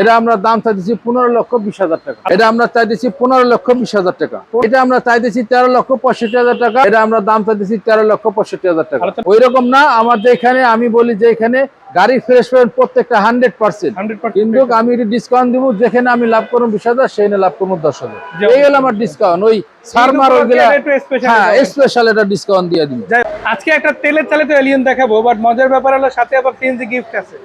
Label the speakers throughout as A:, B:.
A: এটা আমরা দাম চাইতেছি পনেরো লক্ষ বিশ হাজার টাকা। এটা আমরা চাইতেছি পনেরো লক্ষ বিশ হাজার টাকা। এটা আমরা চাইতেছি তেরো লক্ষ পঁয়ষট্টি হাজার টাকা। এটা আমরা দাম চাইতেছি তেরো লক্ষ পঁয়ষট্টি হাজার টাকা। ওই রকম না আমার যেখানে আমি বলি যে এখানে গাড়ি ফ্রেশ পাবেন প্রত্যেকটা হান্ড্রেড পার্সেন্ট কিন্তু আমি একটু ডিসকাউন্ট দিব যেখানে আমি লাভ করব বিশ হাজার সেখানে লাভ করব দশ হাজার। এই হলো আমার ডিসকাউন্ট ওই সারমার হ্যাঁ স্পেশাল এটা ডিসকাউন্ট দিয়ে দিব।
B: আজকে একটা তেলের চালিত এলিয়ন দেখাবো বাট মজার ব্যাপার হলো সাথে আবার সিএনজি গিফট আছে।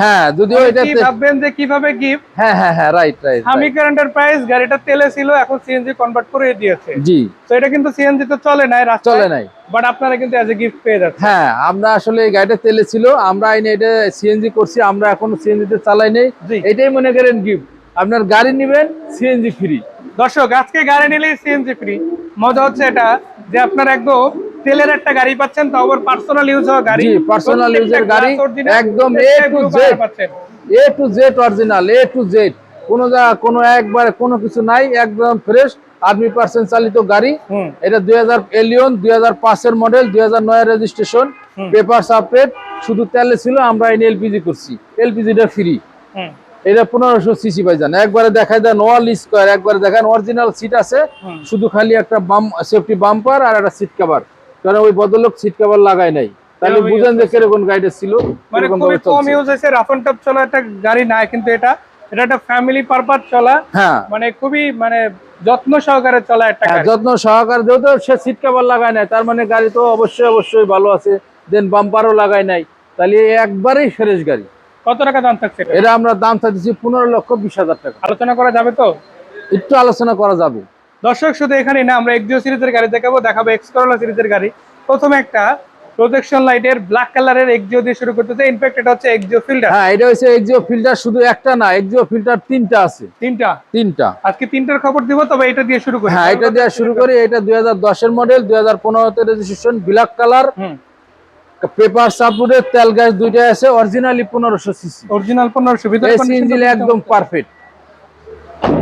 A: হ্যাঁ যদিও এটা
B: কি ভাববেন যে কীভাবে গিফট
A: হ্যাঁ হ্যাঁ হ্যাঁ রাইট রাইট
B: এন্টারপ্রাইজ গাড়িটা তেলে ছিল এখন সিএনজি কনভার্ট করে দিয়েছে।
A: জি।
B: তো এটা কিন্তু সিএনজি তো চলে নাই রাস্তায়
A: চলে নাই।
B: বাট আপনারা কিন্তু অ্যাজ এ গিফট পেয়ে যাচ্ছেন।
A: হ্যাঁ আমরা আসলে এই গাড়িটা তেলে ছিল আমরা আইনে এটা সিএনজি করছি আমরা এখনও সিএনজি তে চালাই নেই। এটাই মনে করেন গিফট আপনার গাড়ি নেবেন সিএনজি ফ্রি
B: দর্শক আজকে গাড়ি নিলেই সিএনজি ফ্রি মজা হচ্ছে এটা যে আপনার একদম তেলের একটা গাড়ি পাচ্ছেন তো আবার পার্সোনাল ইউজ হওয়া গাড়ি।
A: জি, personal
B: প্রত্যেকটা
A: গাড়ি, একদম Z।
B: color পাচ্ছেন।
A: A to Z original A to Z কোনো কোনো একবারে কোনো কিছু নাই একদম ফ্রেশ আর্মি পার্সেন্ট চালিত গাড়ি। এটা দুই হাজার এলিয়ন দুই হাজার পাঁচের মডেল দুই হাজার নয় রেজিস্ট্রেশন পেপার আপডেট শুধু তেলে ছিল আমরা এনে এলপিজি করছি। এলপিজিটা ফ্রি এটা পনেরোশো সিসি পাইজান একবারে দেখায় দেন ওয়াল স্কোয়ার একবারে দেখেন অরিজিনাল সিট আছে। শুধু খালি একটা বাম সেফটি বাম্পার আর একটা সিট কভার কারণ ওই বদলোক সিট কভার লাগায় নাই। তাহলে বুঝেন যে কীরকম গাড়িটা ছিল
B: মানে খুবই কম ইউজ হয়েছে। রাফ অ্যান্ড টাফ চলা একটা গাড়ি না কিন্তু এটা এটা একটা ফ্যামিলি পারপাস চলা।
A: হ্যাঁ।
B: মানে খুবই মানে যত্ন সহকারে চলা একটা
A: হ্যাঁ,
B: গাড়ি।
A: যত্ন সহকারে যেহেতু সে সিট কভার লাগায় নাই তার মানে গাড়ি তো অবশ্যই অবশ্যই ভালো আছে। দেন বাম্পারও লাগায় নাই। তাহলে একবারেই ফ্রেশ গাড়ি।
B: কত টাকা দাম থাকছে এটা?
A: আমরা দাম চাইতেছি পনেরো লক্ষ বিশ হাজার টাকা।
B: আলোচনা করা যাবে তো?
A: একটু আলোচনা করা যাবে।
B: দর্শক শুধু এখানে না আমরা এক্সিও সিরিজের গাড়ি দেখাবো দেখাবো এক্স করোলা সিরিজের গাড়ি। প্রথমে একটা প্রজেকশন লাইটের ব্ল্যাক কালারের এক্সিও দিয়ে শুরু করতেছে। ইনফ্যাক্ট এটা হচ্ছে এক্সিও ফিল্টার
A: হ্যাঁ এটা হচ্ছে এক্সিও ফিল্টার শুধু একটা না এক্সিও ফিল্টার তিনটা আছে।
B: তিনটা?
A: তিনটা।
B: আজকে তিনটার খবর দিব তবে এটা দিয়ে শুরু করি।
A: হ্যাঁ এটা দিয়ে শুরু করি এটা দুই হাজার দশের মডেল দুই হাজার পনেরোতে registration black colour
B: hmm.
A: Paper সাপোর্টের তেল গ্যাস দুইটা আছে অরিজিনালি পনেরোশো সিসি
B: অরিজিনাল পনেরোশো ভিতরে
A: এসি ইঞ্জিন একদম পারফেক্ট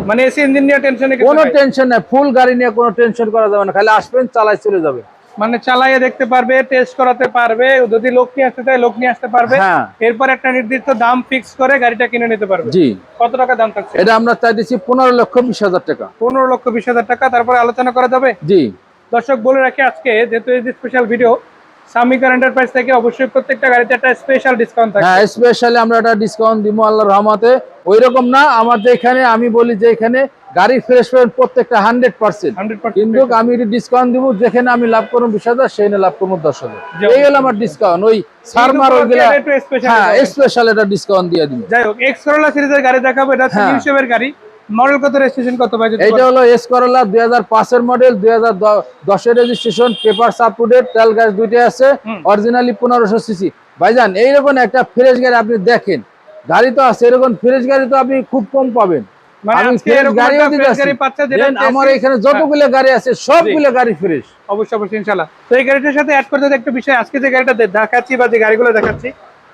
B: মানে এসি ইঞ্জিন নিয়ে টেনশনে
A: কোনো টেনশন নাই ফুল গাড়ি নিয়ে কোনো টেনশন করা যাবে না খালি আসবেন চালাই চলে যাবে।
B: মানে চালাইয়ে দেখতে পারবে টেস্ট করাতে পারবে যদি লোক নিয়ে আসতে চায় লোক নিয়ে আসতে পারবে।
A: হ্যাঁ।
B: এরপর একটা নির্দিষ্ট দাম ফিক্স করে গাড়িটা কিনে নিতে পারবে।
A: জি।
B: কত টাকা দাম থাকছে?
A: এটা আমরা চাইতেছি পনেরো লক্ষ বিশ হাজার টাকা।
B: পনেরো লক্ষ বিশ হাজার টাকা তারপরে আলোচনা করা যাবে।
A: জি।
B: দর্শক বলে রাখি আজকে যেহেতু এই যে স্পেশাল ভিডিও সামিকার এন্টারপ্রাইজ থেকে অবশ্যই প্রত্যেকটা গাড়িতে একটা স্পেশাল ডিসকাউন্ট থাকে
A: হ্যাঁ স্পেশালি আমরা একটা ডিসকাউন্ট দিব আল্লাহর রহমতে। ওই রকম না আমার যেখানে আমি বলি যে এখানে গাড়ি ফ্রেশ পাবেন প্রত্যেকটা হান্ড্রেড পার্সেন্ট কিন্তু আমি একটু ডিসকাউন্ট দিব যেখানে আমি লাভ করব বিশ হাজার সেখানে লাভ করব দশ হাজার। এই হলো আমার ডিসকাউন্ট ওই সারমার ওইগুলা হ্যাঁ স্পেশাল এটা ডিসকাউন্ট দিয়ে দিব
B: যাই হোক এক্স করোলা সিরিজের গাড়ি দেখাবো এটা হচ্ছে
A: হ্যাঁ।
B: হিসেবের গাড়ি। মডেল কত রেজিস্ট্রেশন কত যদি
A: এইটা হলো এস করলা দুই হাজার মডেল দুই হাজার রেজিস্ট্রেশন পেপার সাপোর্টেড তেল গ্যাস দুইটাই আছে অরিজিনালি পনেরোশো সিসি ভাইজান এইরকম একটা ফ্রেশ গাড়ি আপনি দেখেন গাড়ি তো আছে এরকম ফ্রেশ গাড়ি তো আপনি খুব কম পাবেন।
B: মানে
A: আমার এখানে যতগুলো গাড়ি আছে সবগুলো গাড়ি ফ্রেশ
B: অবশ্যই অবশ্যই ইনশাল্লাহ। তো এই গাড়িটার সাথে অ্যাড করতে একটা বিষয় আজকে যে গাড়িটা দেখাচ্ছি বা যে গাড়িগুলো দেখাচ্ছি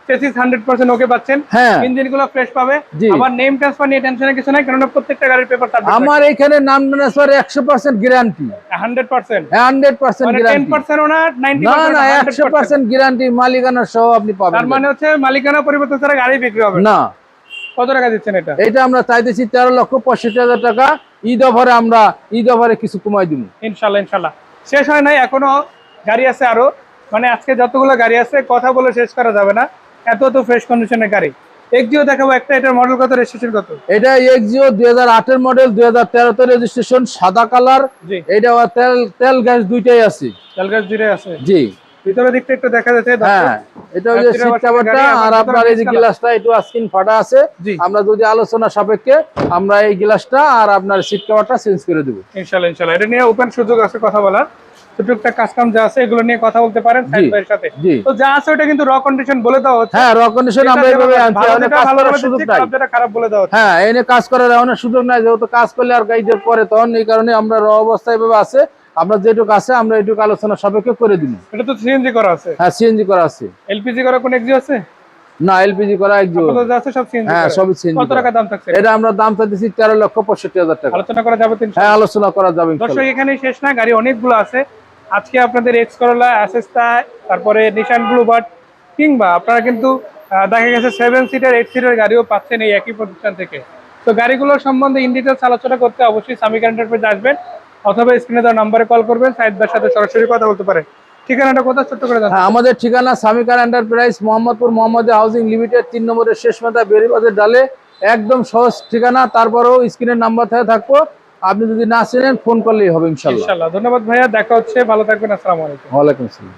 B: চেসিস হান্ড্রেড পার্সেন্ট ওকে পাচ্ছেন।
A: হ্যাঁ।
B: ইঞ্জিন ফ্রেশ পাবে। আবার নেম ট্রান্সফার নিয়ে টেনশনের কিছু নাই কারণ প্রত্যেকটা গাড়ির পেপার তার
A: আমার এখানে নাম ট্রান্সফার একশো percent guarantee
B: hundred percent
A: hundred percent
B: মানে টেন
A: গ্যারান্টি
B: পার্সেন্ট না নাইনটি
A: না না একশো পার্সেন্ট গ্যারান্টি মালিকানা সহ আপনি পাবেন।
B: তার মানে হচ্ছে মালিকানা পরিবর্তন ছাড়া গাড়ি বিক্রি হবে না। কত টাকা দিচ্ছেন এটা?
A: এটা আমরা চাইতেছি তেরো লক্ষ পঁয়ষট্টি হাজার টাকা। ঈদ অফারে আমরা ঈদ অফারে কিছু কমাই দিব।
B: ইনশাল্লাহ ইনশাল্লাহ। শেষ হয় নাই এখনও গাড়ি আছে আরও। মানে আজকে যতগুলো গাড়ি আছে কথা বলে শেষ করা যাবে না। এত তো ফ্রেশ কন্ডিশনের গাড়ি। একজিও দেখাবো একটা এটার মডেল কত রেজিস্ট্রেশন কত?
A: এটা এক্সিও দুই হাজার মডেল দুই হাজার রেজিস্ট্রেশন সাদা কালার
B: জি।
A: এটা তেল তেল গ্যাস দুইটাই আছে।
B: তেলগাছ জুড়ে আছে।
A: জি।
B: ভিতরের দিকটা একটু দেখা যাচ্ছে
A: হ্যাঁ এটা হচ্ছে সিট কাভারটা আর আপনার এই যে গ্লাসটা একটু স্ক্রিন ফাটা আছে।
B: জি।
A: আমরা যদি আলোচনা সাপেক্ষে আমরা এই গ্লাসটা আর আপনার সিট কাভারটা চেঞ্জ করে দেবো।
B: ইনশাল্লাহ ইনশাল্লাহ। এটা নিয়ে ওপেন সুযোগ আছে কথা বলার। তো টুকটাক কাজ কাম যা আছে এগুলো নিয়ে কথা বলতে পারেন সাইড সাথে। তো যা আছে ওটা কিন্তু র কন্ডিশন বলে দেওয়া
A: হ্যাঁ র কন্ডিশন আমরা
B: যেটা
A: এইভাবে আনছি অনেক কাজ করার সুযোগ নাই।
B: খারাপ খারাপ বলে দেওয়া
A: হ্যাঁ এনে কাজ করার অনেক সুযোগ নাই যেহেতু কাজ করলে আর গাইজের পরে তখন এই কারণে আমরা র অবস্থায় এভাবে আছে। আমরা যেটুকু আছে আমরা এইটুকু আলোচনা সাপেক্ষে করে দিব।
B: এটা তো সিএনজি করা আছে।
A: হ্যাঁ সিএনজি করা আছে।
B: এলপিজি করা কোন এক্সি আছে?
A: না এলপিজি করা একজন হ্যাঁ সবই
B: কত টাকা দাম থাকছে?
A: এটা আমরা দাম চাইতেছি তেরো লক্ষ পঁয়ষট্টি হাজার টাকা।
B: আলোচনা করা যাবে
A: হ্যাঁ আলোচনা করা যাবে
B: দর্শক
A: ইনশাল্লাহ।
B: শেষ না গাড়ি অনেকগুলো আছে। আজকে আপনাদের এক্স করলা অ্যাসেস্তা তারপরে নিশান ব্লু বাট কিংবা আপনারা কিন্তু দেখা গেছে সেভেন সিটার এইট সিটার গাড়িও পাচ্ছেন এই একই প্রতিষ্ঠান থেকে। তো গাড়িগুলোর সম্বন্ধে ইন ডিটেলস আলোচনা করতে অবশ্যই সামিকা এন্টারপ্রাইজ আসবেন, অথবা স্ক্রিনে দেওয়া নাম্বারে কল করবেন সাইদ ভাইয়ের সাথে সরাসরি কথা বলতে পারে ঠিকানাটা কোথায় ছোট্ট করে
A: হ্যাঁ আমাদের ঠিকানা Samikar enterprise Mohammadpur Mohammad housing limited তিন নম্বরের শেষ মাথা বেরিবাদের ডালে, একদম সহজ ঠিকানা, তারপরেও স্ক্রিনের নাম্বার থেকে থাকব। আপনি যদি না চেনেন ফোন করলেই হবে
B: ইনশাল্লাহ ধন্যবাদ ভাইয়া দেখা হচ্ছে। ভালো থাকবেন আসসালামু আলাইকুম।
A: ওয়ালাইকুম আসসালাম।